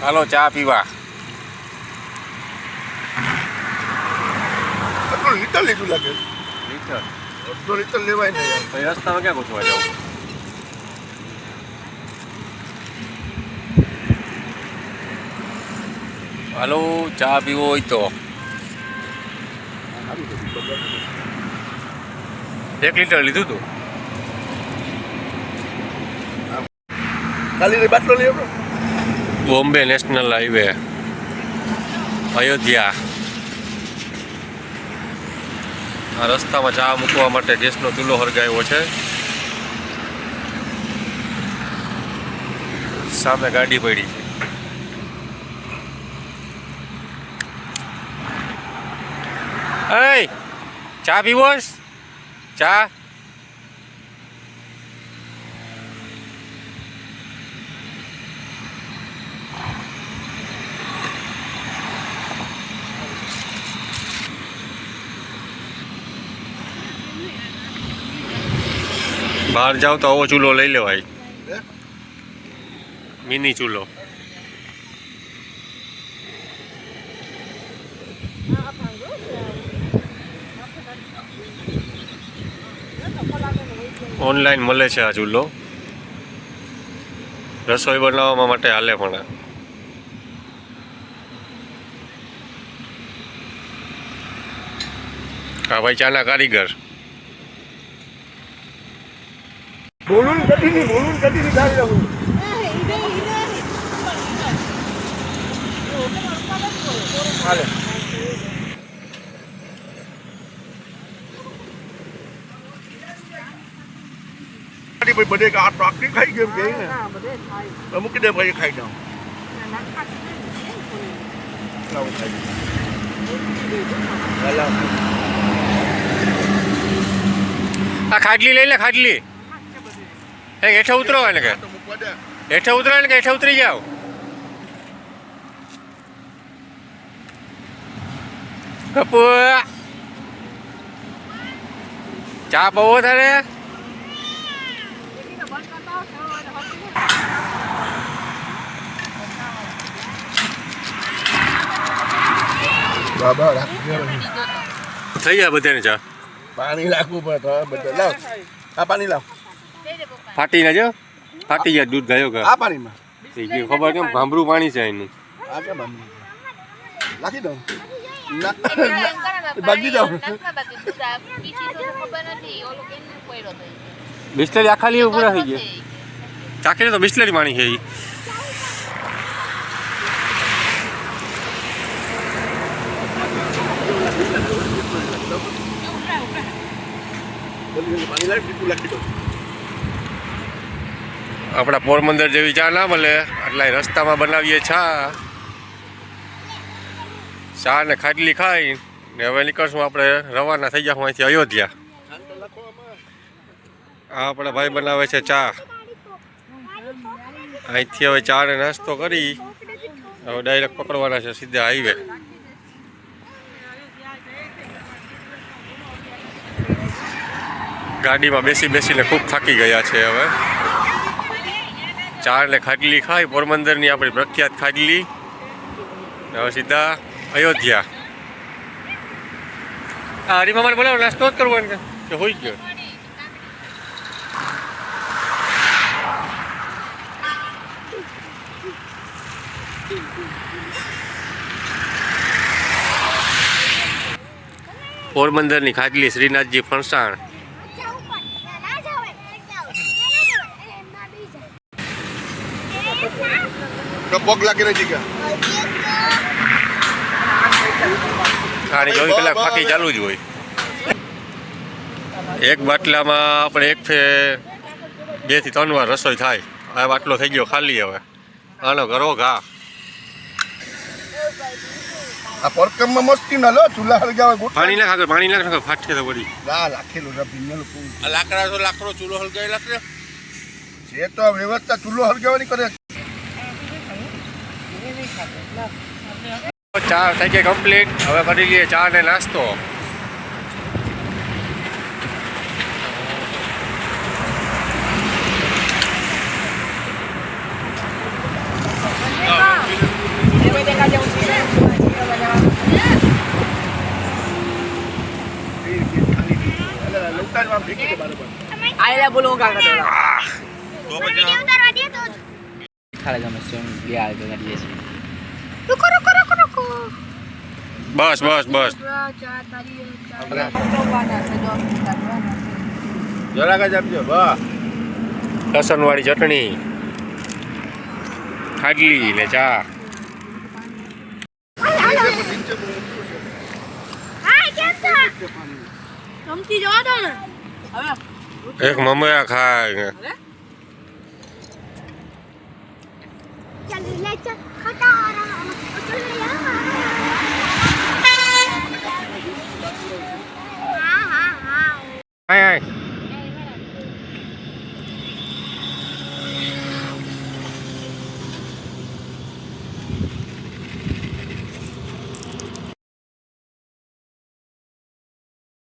હાલો ચા પીવા. લીટર લીધું લાગે. લીટર અડધો લીટર લેવાય ને યાર. રસ્તામાં ક્યાં પૂછવા જાવ હાલો ચા પીવો હોય તો. એક લીટર લીધું તું. ખાલી બાટલો લઈ આવડો. Bombay national highway, Ayodhya. આ રસ્તામાં ચા મૂકવા માટે ગેસનો ચૂલો હરગાવ્યો છે. સામે ગાડી પડી છે. એય, ચા પીવો ચા? બહાર જાવ તો આવો ચૂલો લઈ લેવાય. મિની ચૂલો. ઓનલાઈન મળે છે આ ચૂલો. રસોઈ બનાવવા માટે હાલે પણ આ. આ ભાઈ ચાના કારીગર. બોલું કદી નહીં બોલું કદી નહીં ખાલી રાખું હાલે. ભાઈ બધે આ તો ખાઈ ગયું કે ને? મૂકી ભાઈ ખાઈ જાઉં. આ ખાટલી લઈ લે ખાટલી. એ હેઠે ઉતરો એને કે. હેઠે ઉતરો ને કે હેઠે ઉતરી જાઓ. કપુ ચા બહુ તારે બાબા થઈ જાય બધાને ચા. પાણી લાગવું પડે બધા. લાવ. આ પાણી લાવ. ફાટી ના જો ફાટી જાય દૂધ ગયો ગયો આ પાણીમાં. થઈ ગયું ખબર કેમ? ભાંભરું પાણી છે એનું. આ કે ભાંભરું? લાખી દઉં? બાકી જાઉં બિસ્લરી આખા પૂરા થઈ ગયા. ચાખીને તો બિસ્લેરી પાણી છે. પાણી લાવ દઉં આપણા પોરબંદર જેવી ચા ના મળે. એટલે રસ્તામાં બનાવીએ ચા. ચા ને ખાટલી ખાઈ ને હવે નીકળશું આપણે રવાના થઈ ગયા અહીંથી અયોધ્યા. આ આપણા ભાઈ બનાવે છે ચા. અહીંથી હવે ચા ને નાસ્તો કરી. હવે ડાયરેક્ટ પકડવાના છે સીધા હાઈવે ગાડીમાં બેસી બેસીને ખૂબ થાકી ગયા છે હવે. ચાર એટલે ખાટલી ખાઈ પોરબંદરની આપણી પ્રખ્યાત ખાટલી હવે સીધા અયોધ્યા. આ હરિમામાને બોલાવો નાસ્તો જ કરવો કે કે હોઈ ગયો. પોરબંદરની ખાટલી શ્રીનાથજી ફરસાણ તો પગ લાગી નથી ગયા ખાણી ચોવીસ કલાક ફાંકી ચાલુ જ હોય. એક બાટલામાં આપણે એક ફે બેથી ત્રણ વાર રસોઈ થાય. આ બાટલો થઈ ગયો ખાલી હવે. આનો કરો ઘા. આ પરકમમાં મસ્તી ના લો ચૂલા હળગાવે ગોઠ પાણી ના ખાગર પાણી ના ખાગર ફાટકે તો પડી ના લાખેલું છે ભીનલ આ લાકડા તો લાકડો ચૂલો હલગાવી લાકડે જે તો વ્યવસ્થા ચૂલો હળગાવાની કરે ચા થઈ ગઈ કમ્પ્લીટ હવે કરી લઈએ ચા ને નાસ્તો. આયલા બોલો કાકા તો ખાલી ગમે છે બે આ ગમે છે આવે રોકો રોકો રોકો બસ બસ બસ. જરાક જ આપજો બસ. લસણવાળી ચટણી. ખાડલી ને ચા. એક મમરા ખાય aye.